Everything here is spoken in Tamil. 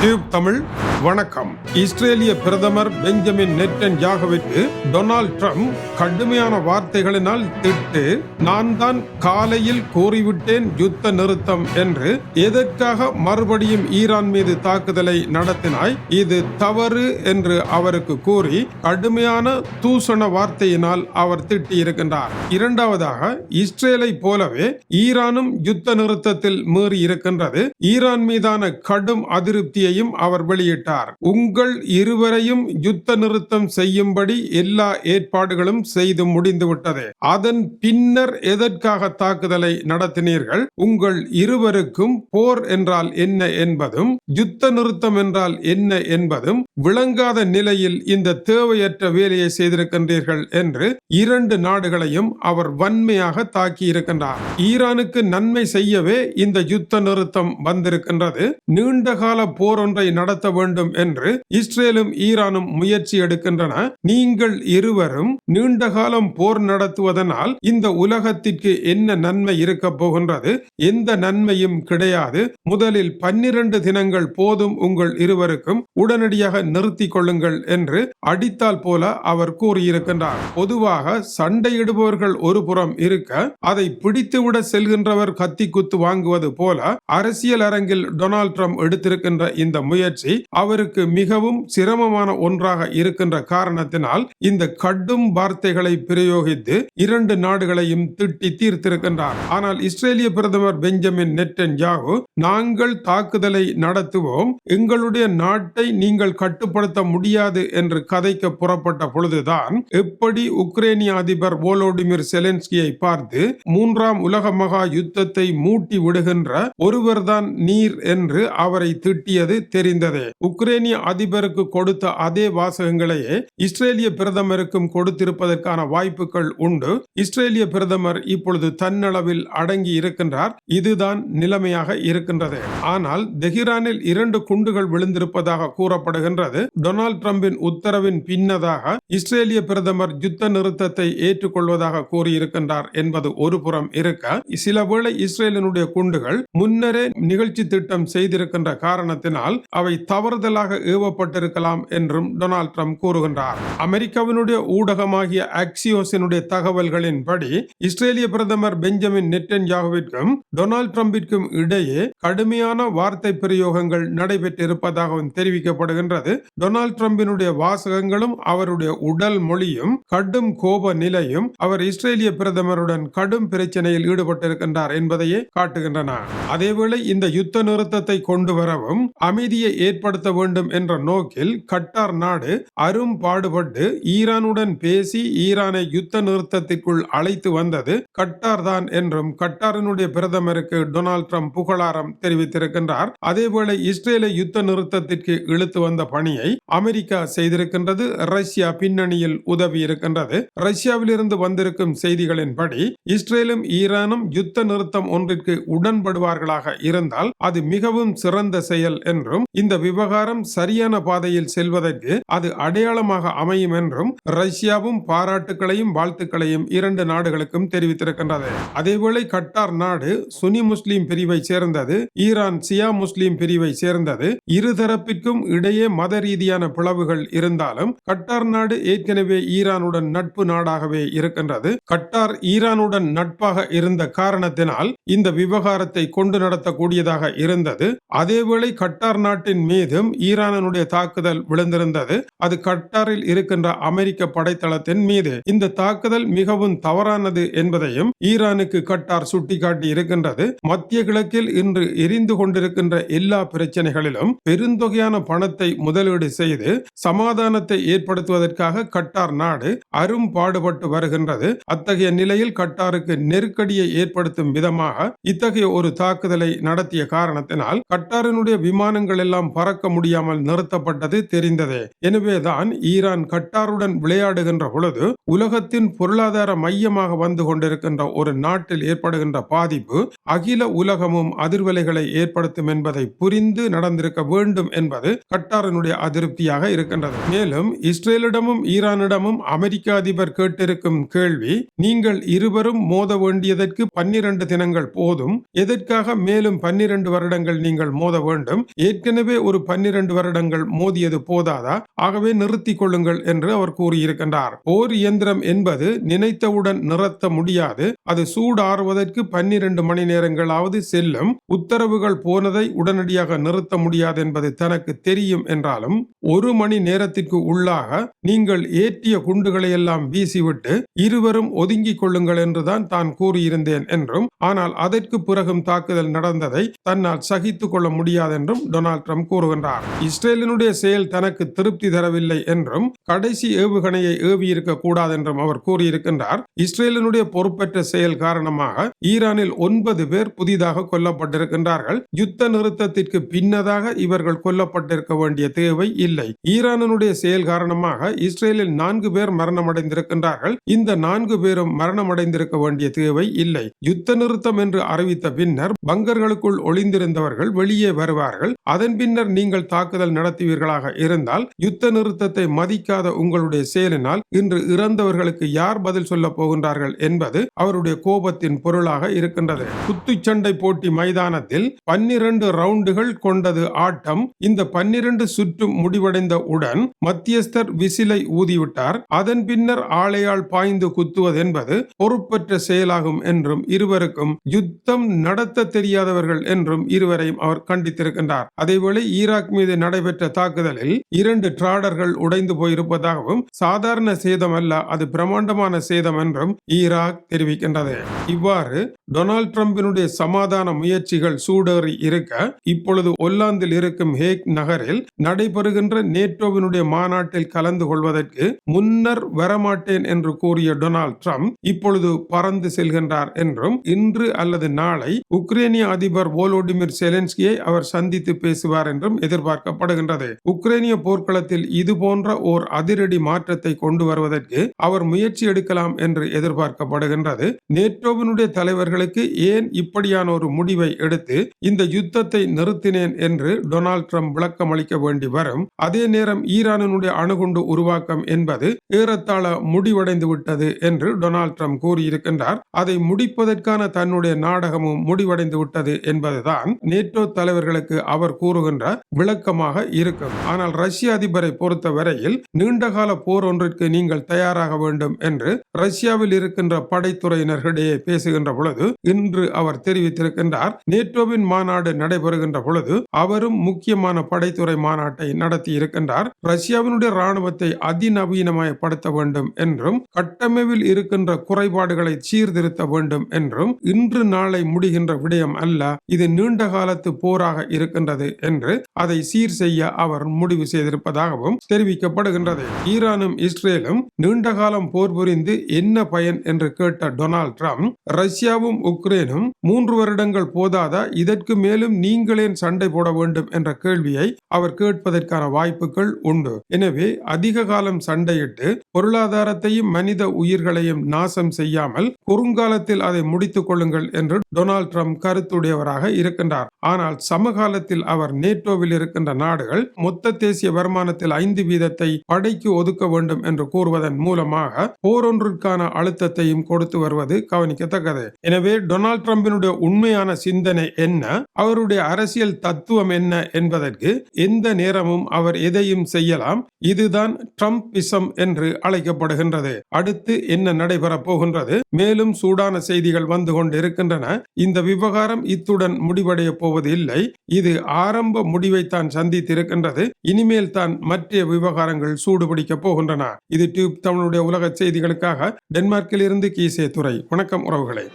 டியூப் தமிழ் வணக்கம். இஸ்ரேலிய பிரதமர் பெஞ்சமின் நெட்டன் யாகவிற்கு டொனால்ட் ட்ரம்ப் கடுமையான வார்த்தைகளினால் திட்டு நான் தான் காலையில் கூறிவிட்டேன் யுத்த நிறுத்தம் என்று எதற்காக மறுபடியும் ஈரான் மீது தாக்குதலை நடத்தினாய்? இது தவறு என்று அவருக்கு கூறி கடுமையான தூசண வார்த்தையினால் அவர் திட்டியிருக்கின்றார். இரண்டாவதாக இஸ்ரேலை போலவே ஈரானும் யுத்த நிறுத்தத்தில் மீறி இருக்கின்றது ஈரான் மீதான கடும் அதிருப்தியையும் அவர் வெளியிட்டார். உங்கள் இருவரையும் யுத்த நிறுத்தம் செய்யும்படி எல்லா ஏற்பாடுகளும் செய்து முடிந்துவிட்டது. அதன் பின்னர் எதற்காக தாக்குதலை நடத்தினீர்கள்? உங்கள் இருவருக்கும் போர் என்றால் என்ன என்பதும் யுத்த நிறுத்தம் என்றால் என்ன என்பதும் விளங்காத நிலையில் இந்த தேவையற்ற வேலையை செய்திருக்கின்றீர்கள் என்று இரண்டு நாடுகளையும் அவர் வன்மையாக தாக்கி இருக்கின்றார் ஈரானுக்கு நன்மை செய்யவே இந்த யுத்த நிறுத்தம் வந்திருக்கின்றது. நீண்டகால போர் ஒன்றை நடத்த வேண்டும் வேண்டும் என்று இஸ்ரேலும் ஈரானும் முயற்சி எடுக்கின்றன. நீங்கள் இருவரும் நீண்டகாலம் போர் நடத்துவதனால் இந்த உலகத்திற்கு என்ன நன்மை இருக்க போகின்றது? எந்த நன்மையும் கிடையாது. முதலில் பன்னிரண்டு தினங்கள் போதும் உங்கள் இருவருக்கும் உடனடியாக நிறுத்தி கொள்ளுங்கள் என்று அடித்தால் போல அவர் கூறியிருக்கின்றார். பொதுவாக சண்டையிடுபவர்கள் ஒரு புறம் இருக்க அதை பிடித்துவிட செல்கின்றவர் கத்தி குத்து வாங்குவது போல அரசியல் அரங்கில் டொனால்ட் ட்ரம்ப் எடுத்திருக்கின்ற இந்த முயற்சி அவர் அவருக்கு மிகவும் சிரமமான ஒன்றாக இருக்கின்ற காரணத்தினால் இந்த கடும் வார்த்தைகளை பிரயோகித்து இரண்டு நாடுகளையும் திட்டி தீர்த்திருக்கின்றார். ஆனால் இஸ்ரேலிய பிரதமர் பெஞ்சமின் நெட்டன் யாகு நாங்கள் தாக்குதலை நடத்துவோம். எங்களுடைய நாட்டை நீங்கள் கட்டுப்படுத்த முடியாது என்று கதைக்க புறப்பட்ட பொழுதுதான் எப்படி உக்ரைனிய அதிபர் ஓலோடிமிர் செலன்ஸ்கியை பார்த்து மூன்றாம் உலக மகா யுத்தத்தை மூட்டி விடுகின்ற ஒருவர்தான் நீர் என்று அவரை திட்டியது தெரிந்ததே. உக்ரைனிய அதிபருக்கு கொடுத்த அதே வாசகங்களையே இஸ்ரேலிய பிரதமருக்கும் கொடுத்திருப்பதற்கான வாய்ப்புகள் உண்டு. இஸ்ரேலிய பிரதமர் இப்பொழுது தன்னளவில் அடங்கி இருக்கின்றார். இதுதான் நிலைமையாக இருக்கின்றது. ஆனால் தெஹிரானில் இரண்டு குண்டுகள் விழுந்திருப்பதாக கூறப்படுகின்றது. டொனால்ட் டிரம்பின் உத்தரவின் பின்னதாக இஸ்ரேலிய பிரதமர் யுத்த நிறுத்தத்தை ஏற்றுக்கொள்வதாக கூறியிருக்கின்றார் என்பது ஒரு புறம் இருக்க சில வேளை இஸ்ரேலினுடைய குண்டுகள் முன்னரே நிகழ்ச்சி திட்டம் செய்திருக்கின்ற காரணத்தினால் அவை தவறுதல் தாக்குதலாக ஏவப்பட்டிருக்கலாம் என்றும் டொனால்ட் ட்ரம்ப் கூறுகின்றார். அமெரிக்காவினுடைய ஊடகமாகிய ஆக்சியோஸினுடைய தகவல்களின்படி இஸ்ரேலிய பிரதமர் பெஞ்சமின் நெட்டன்யாகுவிற்கும் டொனால்ட் ட்ரம்பிற்கும் இடையே கடுமையான வார்த்தை பிரயோகங்கள் நடைபெற்றிருப்பதாகவும் தெரிவிக்கப்படுகின்றது. டொனால்ட் ட்ரம்பினுடைய வாசகங்களும் அவருடைய உடல் மொழியும் கடும் கோப நிலையும் அவர் இஸ்ரேலிய பிரதமருடன் கடும் பிரச்சனையில் ஈடுபட்டிருக்கின்றார் என்பதையே காட்டுகின்றன. அதேவேளை இந்த யுத்த நிறுத்தத்தை கொண்டு வரவும் அமைதியை ஏற்படுத்த வேண்டும் என்ற நோக்கில் கட்டார் நாடு அரும் பாடுபட்டு ஈரானுடன் பேசி ஈரானை யுத்த நிறுத்தத்திற்குள் அழைத்து வந்தது கட்டார் தான் என்றும் கட்டாரினுடைய பிரதமருக்கு டொனால்ட் ட்ரம்ப் புகழாரம் தெரிவித்திருக்கின்றார். அதேவேளை இஸ்ரேலை யுத்த நிறுத்தத்திற்கு இழுத்து வந்த பணியை அமெரிக்கா செய்திருக்கின்றது. ரஷ்யா பின்னணியில் உதவி இருக்கின்றது. ரஷ்யாவிலிருந்து வந்திருக்கும் செய்திகளின்படி இஸ்ரேலும் ஈரானும் யுத்த நிறுத்தம் ஒன்றிற்கு உடன்படுவார்களாக இருந்தால் அது மிகவும் சிறந்த செயல் என்றும் இந்த விவகாரம் சரியான பாதையில் செல்வதற்கு அது அடையாளமாக அமையும் என்றும் ரஷ்யாவும் பாராட்டுகளையும் வாழ்த்துக்களையும் இரண்டு நாடுகளுக்கும் தெரிவித்திருக்கின்றது. அதேவேளை கட்டார் நாடு சுனி முஸ்லீம் பிரிவை சேர்ந்தது ஈரான் சியா முஸ்லீம் பிரிவை சேர்ந்தது இருதரப்பிற்கும் இடையே மத ரீதியான பிளவுகள் இருந்தாலும் கட்டார் நாடு ஏற்கனவே ஈரானுடன் நட்பு நாடாகவே இருக்கின்றது. கட்டார் ஈரானுடன் நட்பாக இருந்த காரணத்தினால் இந்த விவகாரத்தை கொண்டு நடத்தக்கூடியதாக இருந்தது. அதேவேளை கட்டார் நாட்டின் மீதும் ஈரானுடைய தாக்குதல் விழுந்திருந்தது. அது கட்டாரில் இருக்கின்ற அமெரிக்க படைத்தளத்தின் மீது. இந்த தாக்குதல் மிகவும் தவறானது என்பதையும் ஈரானுக்கு கட்டார் சுட்டிக்காட்டி இருக்கின்றது. மத்திய கிழக்கில் இன்று எரிந்து கொண்டிருக்கின்ற எல்லா பிரச்சனைகளிலும் பெருந்தொகையான பணத்தை முதலீடு செய்து சமாதானத்தை ஏற்படுத்துவதற்காக கட்டார் நாடு அரும் பாடுபட்டு வருகின்றது. அத்தகைய நிலையில் கட்டாருக்கு நெருக்கடியை ஏற்படுத்தும் விதமாக இத்தகைய ஒரு தாக்குதலை நடத்திய காரணத்தினால் கட்டாரினுடைய விமானங்கள் எல்லாம் பறக்க முடியாமல் நிறுத்தப்பட்டது தெரிந்ததே. எனவேதான் ஈரான் கட்டாருடன் விளையாடுகின்ற பொழுது உலகத்தின் பொருளாதார மையமாக வந்து கொண்டிருக்கின்ற ஒரு நாட்டில் ஏற்படுகின்ற பாதிப்பு அகில உலகமும் அதிர்வலைகளை ஏற்படுத்தும் என்பதை புரிந்து நடந்திருக்க வேண்டும் என்பது கட்டாரனுடைய அதிருப்தியாக இருக்கின்றது. மேலும் இஸ்ரேலிடமும் ஈரானிடமும் அமெரிக்க அதிபர் கேட்டிருக்கும் கேள்வி நீங்கள் இருவரும் மோத வேண்டியதற்கு பன்னிரண்டு தினங்கள் போதும் எதற்காக மேலும் பன்னிரண்டு வருடங்கள் நீங்கள் மோத வேண்டும் ஏற்கனவே ஒரு பன்னிரண்டு வருடங்கள் மோதியது போதாதா? ஆகவே நிறுத்திக் கொள்ளுங்கள் என்று அவர் கூறியிருக்கின்றார். போர் இயந்திரம் என்பது நினைத்தவுடன் நிறுத்த முடியாது அது சூடாறுவதற்கு பன்னிரண்டு மணி நேரம் நேரங்களாவது செல்லும் உத்தரவுகள் போனதை உடனடியாக நிறுத்த முடியாது என்பது தனக்கு தெரியும் என்றாலும் ஒரு மணி நேரத்திற்கு உள்ளாக நீங்கள் ஏற்றிய குண்டுகளை எல்லாம் வீசிவிட்டு இருவரும் ஒதுங்கிக் கொள்ளுங்கள் என்றுதான் தான் கூறியிருந்தேன் என்றும் ஆனால் அதற்கு பிறகும் தாக்குதல் நடந்ததை தன்னால் சகித்துக் கொள்ள முடியாது என்றும் டொனால்ட் ட்ரம்ப் கூறுகின்றார். இஸ்ரேலினுடைய செயல் தனக்கு திருப்தி தரவில்லை என்றும் கடைசி ஏவுகணையை ஏவியிருக்க கூடாது என்றும் அவர் கூறியிருக்கின்றார். இஸ்ரேலினுடைய பொறுப்பற்ற செயல் காரணமாக ஈரானில் ஒன்பது பேர் புதிதாக கொல்லப்பட்டிருக்கின்றார்கள். யுத்த நிறுத்தத்திற்கு பின்னதாக இவர்கள் கொல்லப்பட்டிருக்க வேண்டிய தேவை இல்லை. ஈரானினுடைய செயல் காரணமாக இஸ்ரேலில் நான்கு பேர் மரணமடைந்திருக்கின்றார்கள். இந்த நான்கு பேரும் மரணமடைந்திருக்க வேண்டிய தேவை இல்லை. யுத்த நிறுத்தம் என்று அறிவித்த பின்னர் பங்கர்களுக்குள் ஒளிந்திருந்தவர்கள் வெளியே வருவார்கள். அதன் பின்னர் நீங்கள் தாக்குதல் நடத்துவீர்களாக இருந்தால் யுத்த நிறுத்தத்தை மதிக்காத உங்களுடைய செயலினால் இன்று இறந்தவர்களுக்கு யார் பதில் சொல்ல போகின்றார்கள் என்பது அவருடைய கோபத்தின் பொருளாக இருக்கின்றது. குத்துச்சண்டை போட்டி மைதானத்தில் பன்னிரண்டு ரவுண்டுகள் கொண்டது ஆட்டம். இந்த பன்னிரண்டு சுற்றும் முடிவு முடிவடைந்த உடன் மத்தியஸ்தர் விசிலை ஊதிவிட்டார். அதன் பின்னர் ஆளையால் பாய்ந்து குத்துவது என்பது பொறுப்பற்ற செயலாகும் என்றும் இருவருக்கும் யுத்தம் நடத்த தெரியாதவர்கள் என்றும் இருவரையும் அவர் கண்டித்திருக்கின்றார். அதேவேளை ஈராக் மீது நடைபெற்ற தாக்குதலில் இரண்டு டிராடர்கள் உடைந்து போயிருப்பதாகவும் சாதாரண சேதம் அல்ல அது பிரம்மாண்டமான சேதம் என்றும் ஈராக் தெரிவிக்கின்றது. இவ்வாறு டொனால்ட் டிரம்பினுடைய சமாதான முயற்சிகள் சூடேறி இருக்க இப்பொழுது ஒல்லாந்தில் இருக்கும் ஹேக் நகரில் நடைபெறுகின்ற வருகின்ற நேட்டோவினுடைய மாநாட்டில் கலந்து கொள்வதற்கு முன்னர் வரமாட்டேன் என்று கூறிய டொனால்ட் ட்ரம்ப் இப்பொழுது பறந்து செல்கின்றார் என்றும் இன்று அல்லது நாளை உக்ரைனிய அதிபர் வோலோடிமிர் செலன்ஸ்கியை அவர் சந்தித்து பேசுவார் என்றும் எதிர்பார்க்கப்படுகின்றது. உக்ரைனிய போர்க்களத்தில் இது போன்ற ஓர் அதிரடி மாற்றத்தை கொண்டு வருவதற்கு அவர் முயற்சி எடுக்கலாம் என்று எதிர்பார்க்கப்படுகின்றது. நேட்டோவினுடைய தலைவர்களுக்கு ஏன் இப்படியான ஒரு முடிவை எடுத்து இந்த யுத்தத்தை நிறுத்தினேன் என்று டொனால்ட் ட்ரம்ப் விளக்கம் அளிக்க வேண்டி வரும் அதே நேரம் ஈரானினுடைய அணுகுண்டு உருவாக்கம் என்பது ஏறத்தாழ முடிவடைந்து விட்டது என்று டொனால்ட் ட்ரம்ப் கூறியிருக்கின்றார். அதை முடிப்பதற்கான தன்னுடைய நாடகமும் முடிவடைந்து விட்டது என்பதுதான் நேட்டோ தலைவர்களுக்கு அவர் கூறுகின்ற விளக்கமாக இருக்கும். ஆனால் ரஷ்ய அதிபரை பொறுத்த வரையில் நீண்டகால போர் ஒன்றிற்கு நீங்கள் தயாராக வேண்டும் என்று ரஷ்யாவில் இருக்கின்ற படைத்துறையினர்களிடையே பேசுகின்ற பொழுது இன்று அவர் தெரிவித்திருக்கின்றார். நேட்டோவின் மாநாடு நடைபெறுகின்ற பொழுது அவரும் முக்கியமான படைத்துறை மாநாட்டை நடத்தி இருக்கின்றார். ரஷ்யாவினுடைய ராணுவத்தை அதிநவீனமயப்படுத்த வேண்டும் என்றும் கட்டமைப்பில் இருக்கின்ற குறைபாடுகளை சீர்திருத்த வேண்டும் என்றும் இன்று நாளை முடிகின்ற விடயம் அல்ல இது நீண்ட காலத்து போராக இருக்கின்றது என்று அதை சீர் செய்ய அவர் முடிவு செய்திருப்பதாகவும் தெரிவிக்கப்படுகின்றது. ஈரானும் இஸ்ரேலும் நீண்ட காலம் போர் புரிந்து என்ன பயன் என்று கேட்ட டொனால்ட் ட்ரம்ப் ரஷ்யாவும் உக்ரைனும் மூன்று வருடங்கள் போதாத இதற்கு மேலும் நீங்களேன் சண்டை போட வேண்டும் என்ற கேள்வியை அவர் கேட்பதற்கான வாய்ப்புகள் உண்டு. எனவே அதிக காலம் சண்டையிட்டு பொருளாதாரத்தையும் மனித உயிர்களையும் நாசம் செய்யாமல் குறுங்காலத்தில் அதை முடித்துக் கொள்ளுங்கள் என்று டொனால்ட் ட்ரம்ப் கருத்துடையவராக இருக்கின்றார். ஆனால் சமகாலத்தில் அவர் நேட்டோவில் இருக்கின்ற நாடுகள் மொத்த தேசிய வருமானத்தில் ஐந்து வீதத்தை படைக்கு ஒதுக்க வேண்டும் என்று கூறுவதன் மூலமாக போரொன்றிற்கான அழுத்தத்தையும் கொடுத்து வருவது கவனிக்கத்தக்கது. எனவே டொனால்ட் ட்ரம்பினுடைய உண்மையான சிந்தனை என்ன? அவருடைய அரசியல் தத்துவம் என்ன என்பதற்கு எந்த நேரமும் அவர் அவர் எதையும் செய்யலாம். இதுதான் ட்ரம்பிசம் என்று அழைக்கப்படுகின்றது. அடுத்து என்ன நடைபெறப் போகின்றது? மேலும் சூடான செய்திகள் வந்து கொண்டிருக்கின்றன. இந்த விவகாரம் இத்துடன் முடிவடைய போவது இல்லை. இது ஆரம்ப முடிவைத்தான் சந்தித்திருக்கின்றது. இனிமேல் தான் மற்ற விவகாரங்கள் சூடுபிடிக்கப் போகின்றன. இது டியூப் தமிழுடைய உலக செய்திகளுக்காக டென்மார்க்கில் இருந்து கீசே துறை வணக்கம் உறவுகளை.